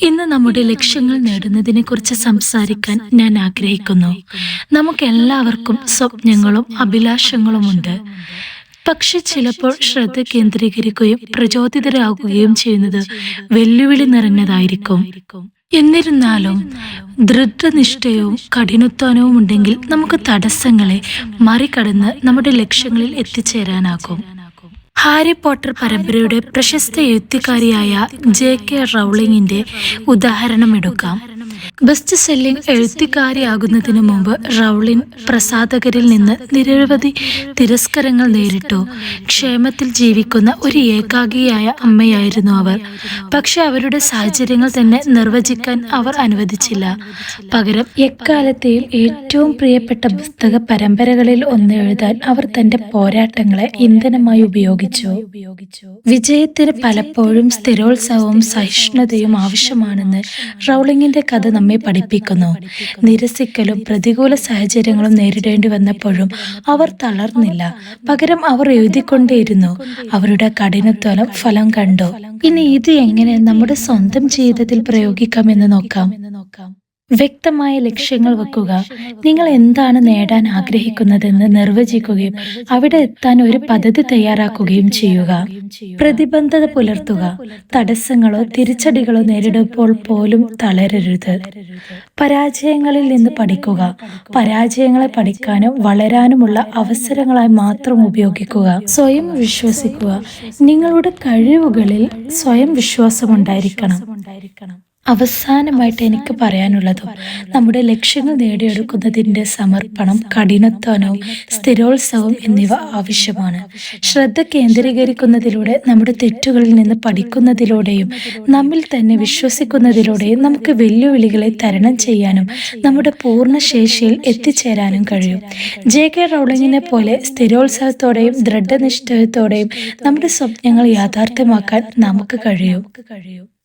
ഇന്ന് നമ്മുടെ ലക്ഷ്യങ്ങൾ നേടുന്നതിനെ കുറിച്ച് സംസാരിക്കാൻ ഞാൻ ആഗ്രഹിക്കുന്നു. നമുക്ക് എല്ലാവർക്കും സ്വപ്നങ്ങളും അഭിലാഷങ്ങളുമുണ്ട്. പക്ഷെ ചിലപ്പോൾ ശ്രദ്ധ കേന്ദ്രീകരിക്കുകയും പ്രചോദിതരാകുകയും ചെയ്യുന്നത് വെല്ലുവിളി നിറഞ്ഞതായിരിക്കും. എന്നിരുന്നാലും ദൃഢനിഷ്ഠയവും കഠിനത്വനവും ഉണ്ടെങ്കിൽ നമുക്ക് തടസ്സങ്ങളെ മറികടന്ന് നമ്മുടെ ലക്ഷ്യങ്ങളിൽ എത്തിച്ചേരാനാകും. ഹാരി പോട്ടർ പരമ്പരയുടെ പ്രശസ്ത എഴുത്തുകാരിയായ ജെ കെ റൗളിങ്ങിന്റെ ഉദാഹരണം എടുക്കാം ബെസ്റ്റ് സെല്ലിംഗ് എഴുത്തുകാരിയാകുന്നതിനു മുമ്പ് റൗളിൻ പ്രസാധകരിൽ നിന്ന് നിരവധി തിരസ്കരങ്ങൾ നേരിട്ടു. ക്ഷേമത്തിൽ ജീവിക്കുന്ന ഒരു ഏകാഗിയായ അമ്മയായിരുന്നു അവർ. പക്ഷെ അവരുടെ സാഹചര്യങ്ങൾ തന്നെ നിർവചിക്കാൻ അവർ അനുവദിച്ചില്ല. പകരം എക്കാലത്തെയും ഏറ്റവും പ്രിയപ്പെട്ട പുസ്തക പരമ്പരകളിൽ ഒന്ന് എഴുതാൻ അവർ തന്റെ പോരാട്ടങ്ങളെ ഇന്ധനമായി ഉപയോഗിച്ചു. വിജയത്തിന് പലപ്പോഴും സ്ഥിരോത്സവവും സഹിഷ്ണുതയും ആവശ്യമാണെന്ന് റൗളിങ്ങിന്റെ കഥ നമ്മെ പഠിപ്പിക്കുന്നു. നിരസിക്കലും പ്രതികൂല സാഹചര്യങ്ങളും നേരിടേണ്ടി വന്നപ്പോഴും അവർ തളർന്നില്ല. പകരം അവർ എഴുതിക്കൊണ്ടേയിരുന്നു. അവരുടെ കഠിനത്വലം ഫലം കണ്ടു. ഇനി ഇത് എങ്ങനെ നമ്മുടെ സ്വന്തം ജീവിതത്തിൽ പ്രയോഗിക്കാം എന്ന് നോക്കാം. വ്യക്തമായ ലക്ഷ്യങ്ങൾ വെക്കുക. നിങ്ങൾ എന്താണ് നേടാൻ ആഗ്രഹിക്കുന്നതെന്ന് നിർവചിക്കുകയും അവിടെ എത്താൻ ഒരു പദ്ധതി തയ്യാറാക്കുകയും ചെയ്യുക. പ്രതിബന്ധത പുലർത്തുക. തടസ്സങ്ങളോ തിരിച്ചടികളോ നേരിടുമ്പോൾ പോലും തളരരുത്. പരാജയങ്ങളിൽ നിന്ന് പഠിക്കുക. പരാജയങ്ങളെ പഠിക്കാനും വളരാനുമുള്ള അവസരങ്ങളായി മാത്രം ഉപയോഗിക്കുക. സ്വയം വിശ്വസിക്കുക. നിങ്ങളുടെ കഴിവുകളിൽ സ്വയം വിശ്വാസമുണ്ടായിരിക്കണം. അവസാനമായിട്ട് എനിക്ക് പറയാനുള്ളതും നമ്മുടെ ലക്ഷ്യങ്ങൾ നേടിയെടുക്കുന്നതിന്റെ സമർപ്പണം കഠിനത്വനവും സ്ഥിരോത്സവം എന്നിവ ആവശ്യമാണ്. ശ്രദ്ധ കേന്ദ്രീകരിക്കുന്നതിലൂടെ നമ്മുടെ തെറ്റുകളിൽ നിന്ന് പഠിക്കുന്നതിലൂടെയും നമ്മിൽ തന്നെ വിശ്വസിക്കുന്നതിലൂടെയും നമുക്ക് വെല്ലുവിളികളെ തരണം ചെയ്യാനും നമ്മുടെ പൂർണ ശേഷിയിൽ എത്തിച്ചേരാനും കഴിയും. ജെ കെ റൗളിങ്ങിനെ പോലെ സ്ഥിരോത്സവത്തോടെയും ദൃഢനിഷ്ഠയത്തോടെയും നമ്മുടെ സ്വപ്നങ്ങൾ യാഥാർത്ഥ്യമാക്കാൻ നമുക്ക് കഴിയും കഴിയും.